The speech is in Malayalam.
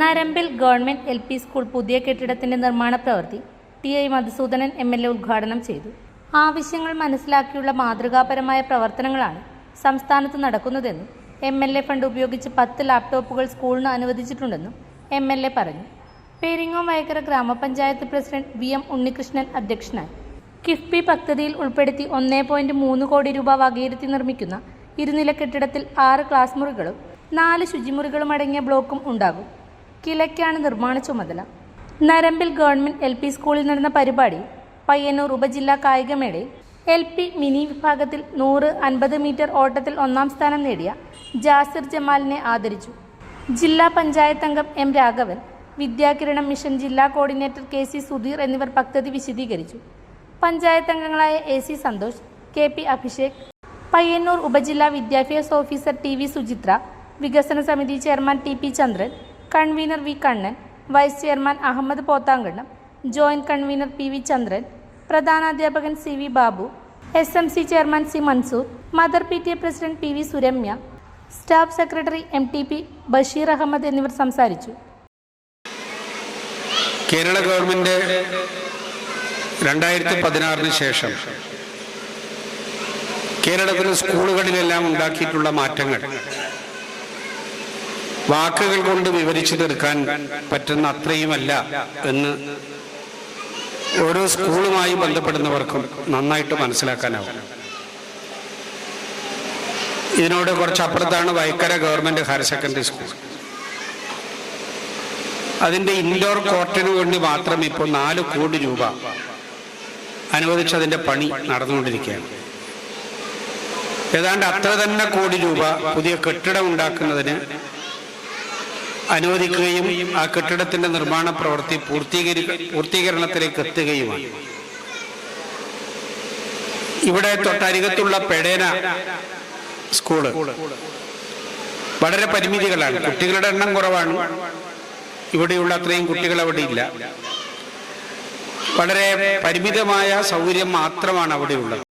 നരമ്പിൽ ഗവൺമെന്റ് എൽ പി സ്കൂൾ പുതിയ കെട്ടിടത്തിന്റെ നിർമ്മാണ പ്രവൃത്തി T I Madhusoodanan M L A ഉദ്ഘാടനം ചെയ്തു. ആവശ്യങ്ങൾ മനസ്സിലാക്കിയുള്ള മാതൃകാപരമായ പ്രവർത്തനങ്ങളാണ് സംസ്ഥാനത്ത് നടക്കുന്നതെന്നും എം എൽ എ ഫണ്ട് ഉപയോഗിച്ച് പത്ത് ലാപ്ടോപ്പുകൾ സ്കൂളിന് അനുവദിച്ചിട്ടുണ്ടെന്നും എം എൽ എ പറഞ്ഞു. പെരിങ്ങോം വയക്കര ഗ്രാമപഞ്ചായത്ത് പ്രസിഡന്റ് വി എം ഉണ്ണികൃഷ്ണൻ അധ്യക്ഷനായി. കിഫ്ബി പദ്ധതിയിൽ ഉൾപ്പെടുത്തി ഒന്നേ പോയിന്റ് മൂന്ന് കോടി രൂപ വകയിരുത്തി നിർമ്മിക്കുന്ന ഇരുനില കെട്ടിടത്തിൽ ആറ് ക്ലാസ് മുറികളും നാല് ശുചിമുറികളും അടങ്ങിയ ബ്ലോക്കും ഉണ്ടാകും. കിലയ്ക്കാണ് നിർമ്മാണ ചുമതല. നരമ്പിൽ ഗവൺമെന്റ് എൽ പി സ്കൂളിൽ നടന്ന പരിപാടി പയ്യന്നൂർ ഉപജില്ലാ കായികമേളയിൽ എൽ പി മിനി വിഭാഗത്തിൽ നൂറ് അൻപത് മീറ്റർ ഓട്ടത്തിൽ ഒന്നാം സ്ഥാനം നേടിയ ജാസിർ ജമാലിനെ ആദരിച്ചു. ജില്ലാ പഞ്ചായത്ത് അംഗം എം രാഘവൻ വിദ്യാകിരണം മിഷൻ ജില്ലാ കോർഡിനേറ്റർ കെ സി സുധീർ എന്നിവർ പദ്ധതി വിശദീകരിച്ചു. പഞ്ചായത്ത് അംഗങ്ങളായ A C Santhosh K P Abhishek Payyanur ഉപജില്ലാ വിദ്യാഭ്യാസ ഓഫീസർ ടി വി സുചിത്ര വികസന സമിതി chairman T P Chandran convener V Kannan vice chairman Ahammed Pothankannam joint convener P V Chandran പ്രധാനാധ്യാപകൻ C V Babu S M C chairman C Mansoor mother P T A president P V Suramya staff secretary M T P Basheer Ahammed എന്നിവർ സംസാരിച്ചു. കേരള ഗവൺമെന്റ് രണ്ടായിരത്തി പതിനാറിന് ശേഷം കേരളത്തിലെ സ്കൂളുകളിലെല്ലാം ഉണ്ടാക്കിയിട്ടുള്ള മാറ്റങ്ങൾ വാക്കുകൾ കൊണ്ട് വിവരിച്ചു തീർക്കാൻ പറ്റുന്ന അത്രയുമല്ല എന്ന് ഓരോ സ്കൂളുമായി ബന്ധപ്പെടുന്നവർക്കും നന്നായിട്ട് മനസ്സിലാക്കാനാവും. ഇതിനോട് കുറച്ചപ്പുറത്താണ് Vaikkara government higher secondary school. അതിന്റെ ഇൻഡോർ കോർട്ടിന് വേണ്ടി മാത്രം ഇപ്പോൾ നാല് കോടി രൂപ അനുവദിച്ച് അതിന്റെ പണി നടന്നുകൊണ്ടിരിക്കുകയാണ്. ഏതാണ്ട് അത്ര തന്നെ കോടി രൂപ പുതിയ കെട്ടിടം ഉണ്ടാക്കുന്നതിന് അനുവദിക്കുകയും ആ കെട്ടിടത്തിന്റെ നിർമ്മാണ പ്രവൃത്തി പൂർത്തീകരി പൂർത്തീകരണത്തിലേക്ക് എത്തുകയുമാണ്. ഇവിടെ തൊട്ടരികത്തുള്ള പെടേന സ്കൂൾ വളരെ പരിമിതികളാണ്. കുട്ടികളുടെ എണ്ണം കുറവാണ്. ഇവിടെയുള്ള അത്രയും കുട്ടികൾ അവിടെ ഇല്ല. വളരെ പരിമിതമായ സൗകര്യം മാത്രമാണ് അവിടെ ഉള്ളത്